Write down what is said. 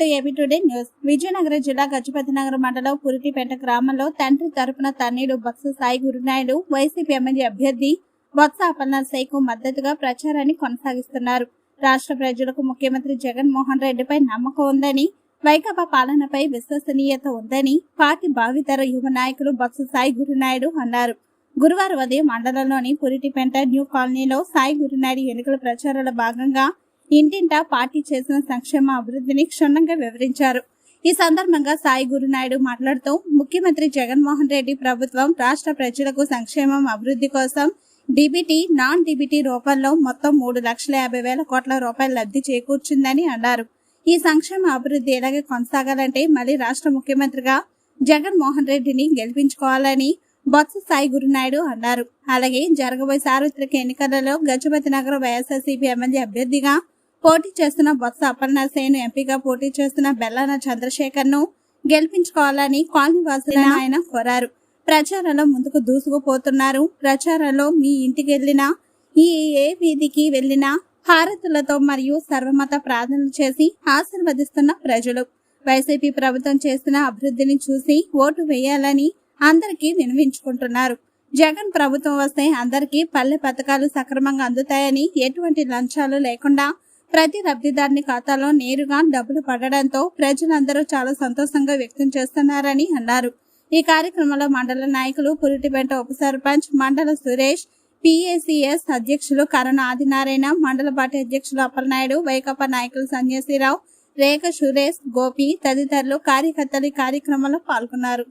To AB today news. Vizianagaram జిల్లా Gajapathinagaram మండలం పురిటిపేట గ్రామంలో తండ్రి తరపున తన్నీడు బక్స సాయి గురునాయుడు వైసీపీ ఎమ్మెల్యే అభ్యర్థి బొత్స అపర్ణ మద్దతుగా ప్రచారాన్ని కొనసాగిస్తున్నారు. రాష్ట్ర ప్రజలకు ముఖ్యమంత్రి జగన్మోహన్ రెడ్డిపై నమ్మకం ఉందని వైకాపా పాలనపై విశ్వసనీయత ఉందని పార్టీ భావితర యువ నాయకులు బొత్స సాయి గురునాయుడు అన్నారు. గురువారం ఉదయం మండలంలోని పురిటిపెంట న్యూ కాలనీలో సాయి గురునాయుడు ఎన్నికల ప్రచారంలో భాగంగా ఇంటింటా పార్టీ చేసిన సంక్షేమ అభివృద్ధిని క్షుణ్ణంగా వివరించారు. ఈ సందర్భంగా సాయి గురునాయుడు మాట్లాడుతూ ముఖ్యమంత్రి జగన్మోహన్ రెడ్డి ప్రభుత్వం రాష్ట్ర ప్రజలకు సంక్షేమం అభివృద్ధి కోసం డిబిటీ నాన్ డిబిటీ రూపంలో మొత్తం మూడు లక్షల యాభై వేల కోట్ల రూపాయల లబ్ధి చేకూర్చిందని అన్నారు. ఈ సంక్షేమ అభివృద్ధి ఎలాగే కొనసాగాలంటే మళ్ళీ రాష్ట్ర ముఖ్యమంత్రిగా జగన్మోహన్ రెడ్డిని గెలిపించుకోవాలని బొత్స సాయి గురునాయుడు అన్నారు. అలాగే జరగబోయే సార్వత్రిక ఎన్నికలలో గజపతి నగర వైఎస్ఆర్సీపీ ఎమ్మెల్యే అభ్యర్థిగా పోటీ చేస్తున్న బొత్స అపర్ణ సేను ఎంపీగా పోటీ చేస్తున్న బెల్లాన చంద్రశేఖర్ను గెలిపించుకోవాలని కాలనీ వాసులను ఆయన కోరారు. ప్రచారంలో ముందుకు దూసుకుపోతున్నారు. ప్రచారంలో మీ ఇంటికి వెళ్ళినా ఈ ఏ వీధికి వెళ్ళినా హారతులతో మరియు సర్వమత ప్రార్థనలు చేసి ఆశీర్వదిస్తున్న ప్రజలు. వైసీపీ ప్రభుత్వం చేస్తున్న అభివృద్ధిని చూసి ఓటు వేయాలని అందరికీ వినిపించుకుంటున్నారు జగన్ ప్రభుత్వం వస్తే అందరికీ పల్లె పథకాలు సక్రమంగా అందుతాయని ఎటువంటి లంచాలు లేకుండా ప్రతి లబ్ధిదారుని ఖాతాలో నేరుగా డబ్బులు పడడంతో ప్రజలందరూ చాలా సంతోషంగా వ్యక్తం చేస్తున్నారని అన్నారు. ఈ కార్యక్రమంలో మండల నాయకులు పురిటిపెంట ఉప సర్పంచ్ మండల సురేష్ పిఏసిఎస్ అధ్యక్షులు కరణ ఆదినారాయణ మండల పార్టీ అధ్యక్షులు అప్పలనాయుడు వైకాపా నాయకులు సంజయశ్రీరావు రేఖ సురేష్ గోపి తదితరులు కార్యకర్తలు ఈ కార్యక్రమంలో పాల్గొన్నారు.